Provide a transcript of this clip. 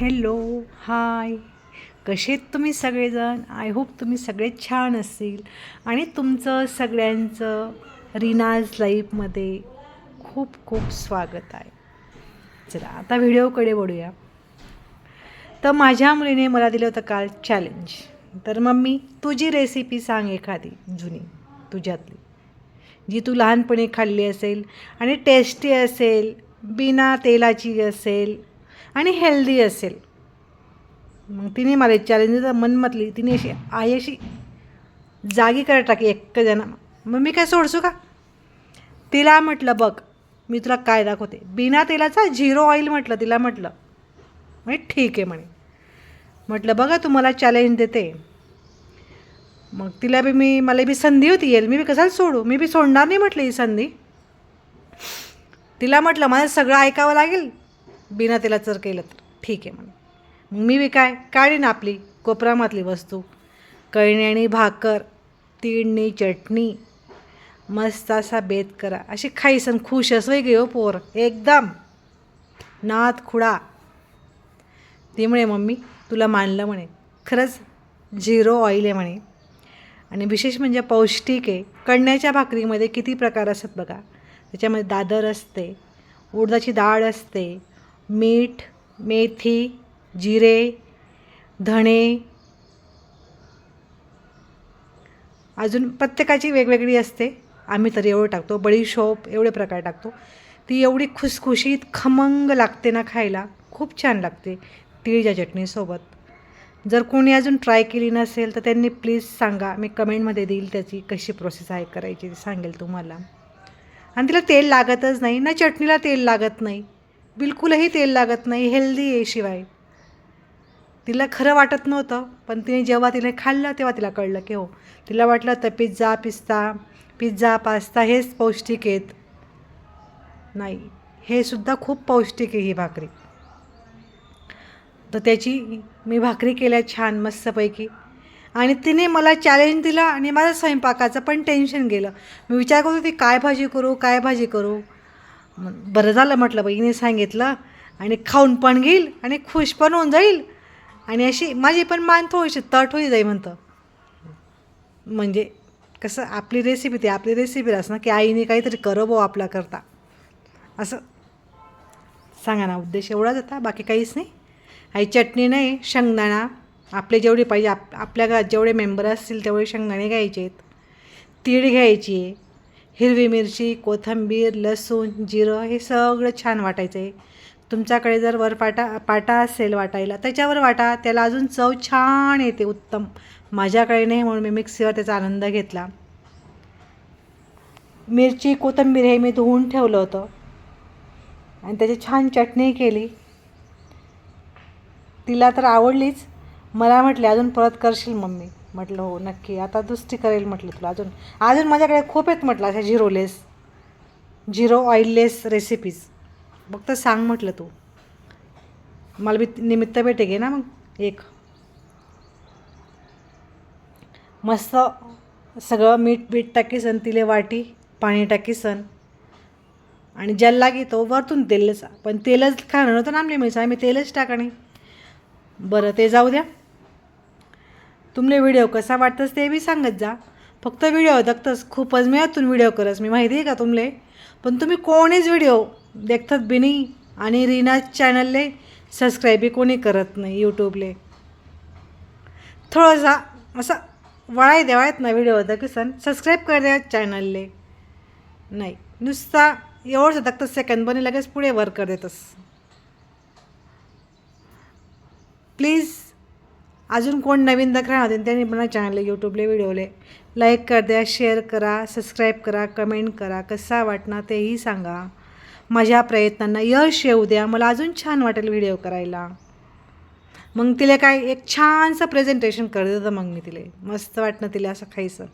Hello hi. कसे आहेत तुम्ही सगळेजण? आय होप तुम्ही सगळे छान असतील. आणि तुमचं सगळ्यांचं रिनाज लाईफमध्ये खूप खूप स्वागत आहे. चला आता व्हिडिओकडे वळूया. तर माझ्या मुलीने मला दिलं होतं काल चॅलेंज तर मम्मी तुझी रेसिपी सांग एखादी जुनी तुझ्यातली. जी तू लहानपणी खाल्ली असेल आणि टेस्टी असेल बिना तेलाची असेल आणि हेल्दी असेल. मग तिने मला चॅलेंज मनमतली. तिने अशी आई अशी जागी करत टाकी एक जण मग मी काय सोडसू का? तिला म्हटलं बघ मी तुला काय दाखवते. बिना तेलाचा झिरो ऑइल म्हटलं तिला म्हटलं. म्हणजे ठीक आहे म्हणे. म्हटलं बघा तुम्हाला चॅलेंज देते. मग तिला बी मी मला बी संधी होती येईल. मी बी कशाला सोडू? मी बी सोडणार नाही म्हटलं ही संधी. तिला म्हटलं मला सगळं ऐकावं लागेल. बिना तेलाचं जर केलं तर. ठीक आहे म्हणे. मग मी बी काय? काढीन आपली कोपरामातली वस्तू. कळणी आणि भाकर तिळणी चटणी. मस्त असा बेत करा. अशी खाईसन खुश असं गे हो पोर? एकदम. नात खुडा. ती म्हणे मम्मी तुला मानलं म्हणे. खरंच झिरो ऑइल आहे म्हणे. आणि विशेष म्हणजे पौष्टिक आहे. कण्याच्या भाकरीमध्ये किती प्रकार असतात बघा. त्याच्यामध्ये दादर असते उडदाची डाळ असते मीठ मेथी जिरे धणे. अजून प्रत्येकाची वेगवेगळी असते. आम्ही तर एवढं टाकतो. बडीशोप एवढे प्रकार टाकतो. ती एवढी खुसखुशीत खमंग लागते ना खायला. खूप छान लागते तिळच्या चटणीसोबत जर कोणी अजून ट्राय केली नसेल तर त्यांनी प्लीज सांगा. मी कमेंटमध्ये देईल त्याची कशी प्रोसेस आहे करायची ते सांगेल तुम्हाला. आणि तिला तेल लागतच नाही. ना चटणीला तेल लागत नाही. बिलकुलही तेल लागत नाही हेल्दी आहे शिवाय. तिला खरं वाटत नव्हतं पण तिने जेव्हा तिने खाल्लं तेव्हा तिला कळलं की हो तिला वाटलं तर पिझ्झा पिस्ता पिझ्झा पास्ता हेच पौष्टिक आहेत. नाही हे सुद्धा खूप पौष्टिक आहे ही भाकरी. तर त्याची मी भाकरी केल्या छान मस्तपैकी. आणि तिने मला चॅलेंज दिलं आणि माझं स्वयंपाकाचं पण टेन्शन गेलं. मी विचार करत होती काय भाजी करू काय भाजी करू? बरं झालं म्हटलं बहिणी सांगितलं आणि खाऊन पण घेईल आणि खुश पण होऊन जाईल. आणि अशी माझी पण मान थोडीशी तट होई जाईल म्हणतं. म्हणजे कसं आपली रेसिपी ती आपली रेसिपी असं ना की आईने काहीतरी करबो आपला करता. असं सांगा ना उद्देश एवढाच होता बाकी काहीच नाही. आई चटणी नाही शेंगदाणा आपले जेवढे पाहिजे आप आपल्या घरात जेवढे मेंबर असतील तेवढे शेंगदाणे घ्यायचे आहेत तीळ घ्यायची आहे हिरवी मिरची कोथिंबीर लसूण जिरं हे सगळं छान वाटायचं आहे तुमच्याकडे जर वर पाटा पाटा असेल वाटायला त्याच्यावर वाटा त्याला अजून चव छान येते उत्तम. माझ्याकडे नाही म्हणून मी मिक्सीवर त्याचा आनंद घेतला. मिरची कोथिंबीर हे मी धुवून ठेवलं होतं. आणि त्याची छान चटणी केली. तिला तर आवडलीच. मला म्हटले अजून परत करशील मम्मी. म्हटलं हो नक्की. आता दुसरी करेल म्हटलं तुला. अजून अजून माझ्याकडे खूप आहेत म्हटलं अशा झिरोलेस झिरो ऑइललेस रेसिपीज फक्त सांग म्हटलं तू. मला बी निमित्त भेटे घे ना मग एक. मस्त सगळं मीठ बीठ टाकीसन तिले वाटी पाणी टाकीसन आणि ज्याला लागे तो वरतून तेलच पण तेलच खाणं होतं ना आमले मिळचं आम्ही तेलच टाकणे बरं ते जाऊ द्या. तुमले व्हिडिओ कसा वाटतस ते बी सांगत जा. फक्त व्हिडिओ दखतस खूपच मिळतून व्हिडिओ करस मी माहिती आहे का तुमले? पण तुम्ही कोणीच व्हिडिओ देखतात बी नाही आणि रीना चॅनलले सबस्क्राईबही कोणी करत नाही यूट्यूबले थोडासा असं वळाय देवायत ना व्हिडिओ दखसन सबस्क्राईब कर द्या चॅनलले नाही नुसता एवढंच दखतस सेकंद बनी लगेच पुढे वर कर देतस. प्लीज अजून कोण नवीन दखरा राहते त्यांनी पण चॅनलला यूट्यूबले व्हिडिओले लाईक कर द्या शेअर करा सबस्क्राईब करा कमेंट करा. कसा वाटणार तेही सांगा. माझ्या प्रयत्नांना यश येऊ द्या. मला अजून छान वाटेल व्हिडिओ करायला. मग तिला काय एक छानसं प्रेझेंटेशन करत होतं मग मी तिला. मस्त वाटणं तिला असं खायचं.